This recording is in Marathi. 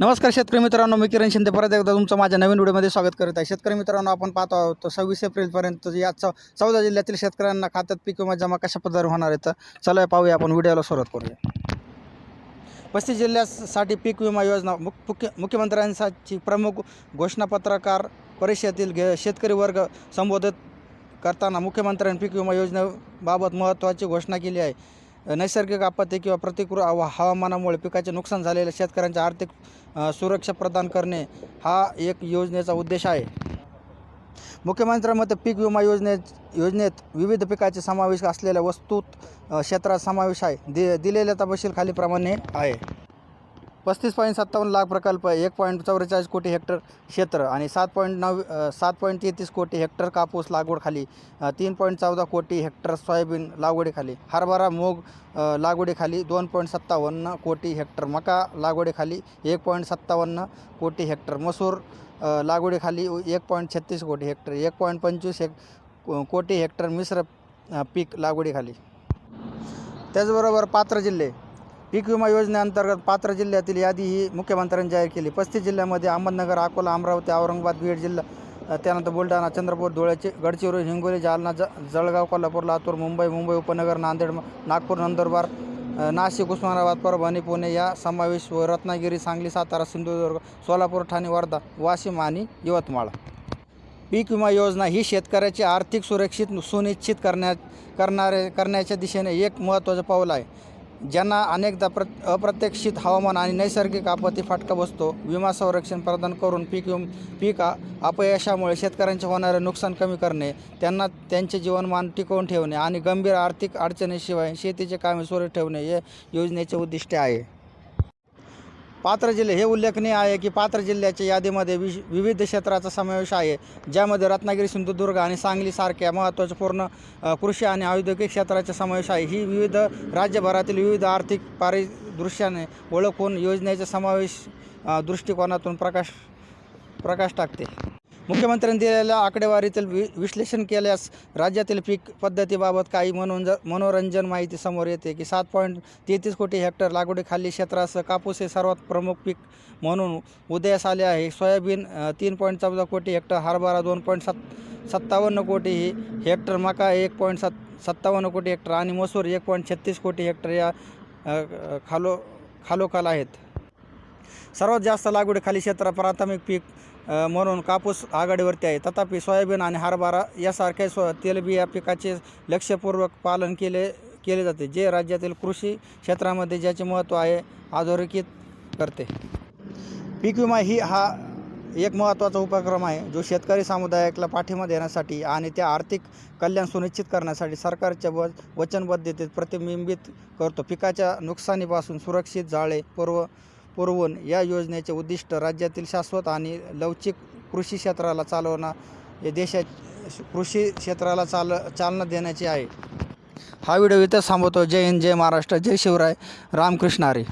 नमस्कार शेतकरी मित्रांनो मी किरण शिंदे. परत एकदा तुमचं माझ्या नवीन व्हिडिओमध्ये स्वागत करत आहे. शेतकरी मित्रांनो आपण पाहतो आहोत सव्वीस एप्रिलपर्यंत या चौ चौदा जिल्ह्यातील शेतकऱ्यांना खात्यात पीक विमा जमा कशा पद्धतीने होणार आहे तर चला पाहूया आपण व्हिडिओला सुरुवात करूया. पस्तीस जिल्ह्यासाठी पीक विमा योजना मुख्य मुख्यमंत्र्यांसाठी प्रमुख घोषणापत्रकार परिषदेतील घे शेतकरी वर्ग संबोधित करताना मुख्यमंत्र्यांनी पीक विमा योजनेबाबत महत्त्वाची घोषणा केली आहे. नैसर्गिक आपत्ती किंवा प्रतिकूल हवामानामुळे पिकाचे नुकसान झालेल्या शेतकऱ्यांच्या आर्थिक सुरक्षा प्रदान करणे हा एक योजनेचा उद्देश आहे. मुख्यमंत्र्यांमते पीक विमा योजनेत योजनेत विविध पिकाचे समावेश असलेल्या वस्तूत क्षेत्रात समावेश आहे. दि दिलेल्या तपशील खालीप्रमाणे आहे. पस्तीस पॉईंट सत्तावन्न लाख प्रकल्प एक पॉईंट चौवेचाळीस कोटी हेक्टर क्षेत्र आणि सात पॉईंट नऊ सात पॉईंट तेहतीस कोटी हेक्टर कापूस लागवडखाली तीन पॉईंट चौदा कोटी हेक्टर सोयाबीन लागवडीखाली हरभरा मूग लागवडीखाली दोन पॉईंट सत्तावन्न कोटी हेक्टर मका लागवडीखाली एक पॉईंट सत्तावन्न कोटी हेक्टर मसूर लागवडीखाली एक पॉईंट छत्तीस कोटी हेक्टर एक पॉईंट पंचवीस हेक कोटी हेक्टर मिश्र पीक लागवडीखाली. त्याचबरोबर पात्र जिल्हे. पीक विमा योजनेअंतर्गत पात्र जिल्ह्यातील यादी ही मुख्यमंत्र्यांनी जाहीर केली. पस्तीस जिल्ह्यामध्ये अहमदनगर अकोला अमरावती औरंगाबाद बीड जिल्हा त्यानंतर बुलढाणा चंद्रपूर धुळ्याचे गडचिरोली हिंगोली जालना ज जळगाव कोल्हापूर लातूर मुंबई मुंबई उपनगर नांदेड नागपूर नंदुरबार नाशिक उस्मानाबाद परभणी पुणे या समावेश व रत्नागिरी सांगली सातारा सिंधुदुर्ग सोलापूर ठाणे वर्धा वाशिम आणि यवतमाळ. पीक विमा योजना ही शेतकऱ्याची आर्थिक सुरक्षित सुनिश्चित करण्या करणारे करण्याच्या दिशेने एक महत्त्वाचं पाऊल आहे. ज्यांना अनेकदा प्र अप्रत्यक्षित हवामान आणि नैसर्गिक आपत्ती फाटका बसतो विमा संरक्षण प्रदान करून पीक विम पीक अपयशामुळे शेतकऱ्यांचे होणारे नुकसान कमी करणे त्यांना त्यांचे जीवनमान टिकवून ठेवणे आणि गंभीर आर्थिक अडचणीशिवाय शेतीचे कामे सुरू ठेवणे हे योजनेचे उद्दिष्ट आहे. पात्र जिल्हे हे उल्लेखनीय आहे की पात्र जिल्ह्याच्या यादीमध्ये विश विविध क्षेत्राचा समावेश आहे ज्यामध्ये रत्नागिरी सिंधुदुर्ग आणि सांगलीसारख्या महत्त्वाच्या पूर्ण कृषी आणि औद्योगिक क्षेत्राचा समावेश आहे. ही विविध राज्यभरातील विविध आर्थिक पारिदृश्याने ओळखून योजनेचा समावेश दृष्टिकोनातून प्रकाश प्रकाश टाकते. मुख्यमंत्र्यांनी दिलेल्या आकडेवारीतील वि विश्लेषण केल्यास राज्यातील पीक पद्धतीबाबत काही मनोरंज मनोरंजन माहिती समोर येते की सात पॉईंट तेहतीस कोटी हेक्टर लागवडीखाली क्षेत्रासह कापूस हे सर्वात प्रमुख पीक म्हणून उदयास आले आहे. सोयाबीन तीन पॉईंट चौदा कोटी हेक्टर हरभरा दोन पॉईंट सत् सत्तावन्न कोटी ही हेक्टर मका एक पॉईंट सत् सत्तावन्न कोटी हेक्टर आणि मसूर एक पॉईंट छत्तीस कोटी हेक्टर या खालो खालोखाल आहेत. सर्वात जास्त लागवडीखाली क्षेत्र प्राथमिक पीक म्हणून कापूस आघाडीवरती आहे. तथापि सोयाबीन आणि हरभरा यासारख्या स्व तेलबिया पिकाचे लक्षपूर्वक पालन केले केले जाते जे राज्यातील कृषी क्षेत्रामध्ये ज्याचे महत्त्व आहे अधोरेखित करते. पीक विमा ही हा एक महत्त्वाचा उपक्रम आहे जो शेतकरी समुदायाला पाठिंबा देण्यासाठी आणि त्या आर्थिक कल्याण सुनिश्चित करण्यासाठी सरकारच्या व वचनबद्धतेत प्रतिबिंबित करतो. पिकाच्या नुकसानीपासून सुरक्षित जाळे पूर्व पुरवून या योजनेचे उद्दिष्ट राज्यातील शाश्वत आणि लवचिक कृषी क्षेत्राला चालवणं हे देशा कृषी क्षेत्राला चाल चालना देण्याचे आहे. हा व्हिडिओ इथं थांबवतो. जय हिंद जय महाराष्ट्र जय शिवराय. रामकृष्ण हरी.